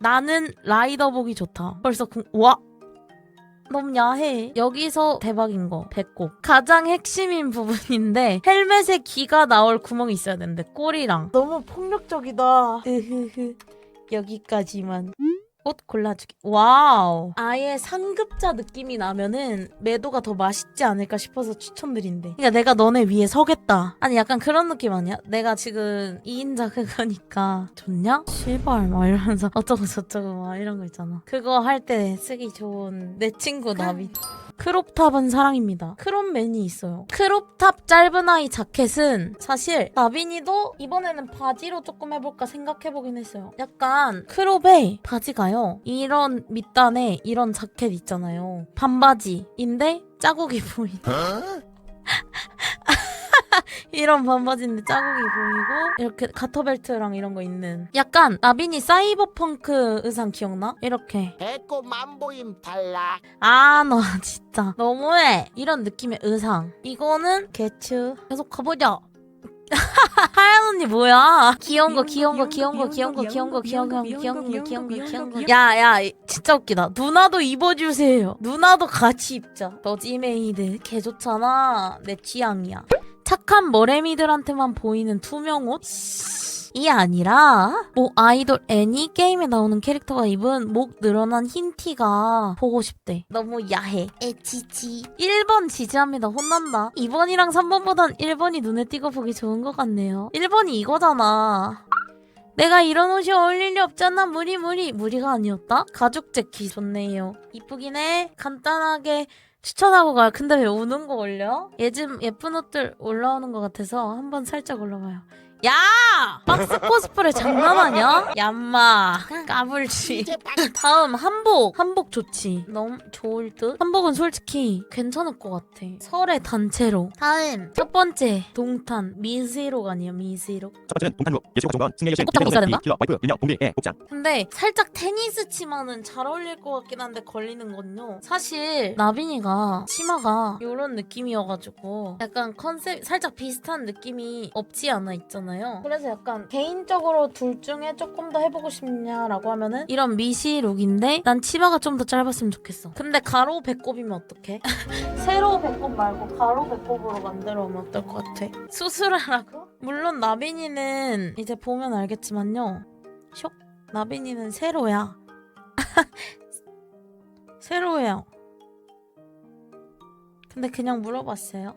나는 라이더 보기 좋다. 벌써 궁, 와. 너무 야해. 여기서 대박인 거, 배꼽. 가장 핵심인 부분인데, 헬멧에 귀가 나올 구멍이 있어야 되는데, 꼬리랑. 너무 폭력적이다. 으흐흐. 여기까지만. 옷 골라주기. 와우. 아예 상급자 느낌이 나면은 매도가 더 맛있지 않을까 싶어서 추천드린대. 그러니까 내가 너네 위에 서겠다. 아니 약간 그런 느낌 아니야? 내가 지금 2인자 그거니까 좋냐? 실발 막 이러면서 어쩌고 저쩌고 막 이런 거 있잖아. 그거 할 때 쓰기 좋은 내 친구 나비. 크롭탑은 사랑입니다. 크롭맨이 있어요. 크롭탑 짧은 아이 자켓은 사실 나빈이도 이번에는 바지로 조금 해볼까 생각해보긴 했어요. 약간 크롭에 바지가요. 이런 밑단에 이런 자켓 있잖아요. 반바지인데 자국이 보이는. 이런 반바지인데 자국이 보이고 이렇게 가터벨트랑 이런 거 있는 약간 나빈이 사이버펑크 의상 기억나? 이렇게 배꼽 만보임 달라. 아, 너 진짜 너무해. 이런 느낌의 의상. 이거는 개츠. 계속 가보자. 언니 뭐야? 귀여운 거, 귀여운 거, 귀여운 거, 귀여운 거, 귀여운 거, 귀여운 거, 귀여운 거, 귀여운 거, 귀여운 거. 야, 야, 진짜 웃기다. 누나도 입어주세요. 누나도 같이 입자. 너지메이드 개 좋잖아. 내 취향이야. 착한 머레미들한테만 보이는 투명 옷? 이 아니라 뭐 아이돌 애니 게임에 나오는 캐릭터가 입은 목 늘어난 흰 티가 보고 싶대. 너무 야해. 에치치. 1번 지지합니다. 혼난다. 2번이랑 3번보단 1번이 눈에 띄고 보기 좋은 것 같네요. 1번이 이거잖아. 내가 이런 옷이 어울릴 리 없잖아. 무리 무리. 무리가 아니었다? 가죽 재킷 좋네요. 이쁘긴 해. 간단하게 추천하고 가요. 근데 왜 우는 거 올려? 요즘 예쁜 옷들 올라오는 것 같아서 한번 살짝 올라봐요. 야! 박스 코스프레 장난하냐? 얌마. 까불지. 다음 한복. 한복 좋지. 너무 좋을 듯? 한복은 솔직히 괜찮을 것 같아. 설의 단체로. 다음 첫 번째 동탄 미스이록 아니야 미스이록. 첫 번째는 동탄로 예시곡 정건 승리 여신 꽃장 있어야 된다? 킬러 와이프 윤영 동비의 복장 근데 살짝 테니스 치마는 잘 어울릴 것 같긴 한데 걸리는 건요. 사실 나빈이가 치마가 이런 느낌이어가지고 약간 컨셉 살짝 비슷한 느낌이 없지 않아 있잖아요. 그래서 약간 개인적으로 둘 중에 조금 더 해보고 싶냐라고 하면은 이런 미시 룩인데 난 치마가 좀 더 짧았으면 좋겠어. 근데 가로 배꼽이면 어떡해? 세로 배꼽 말고 가로 배꼽으로 만들어 오면 어떨 것 같아? 수술하라고? 물론 나빈이는 이제 보면 알겠지만요. 쇽 나빈이는 세로야. 세로예요. 근데 그냥 물어봤어요.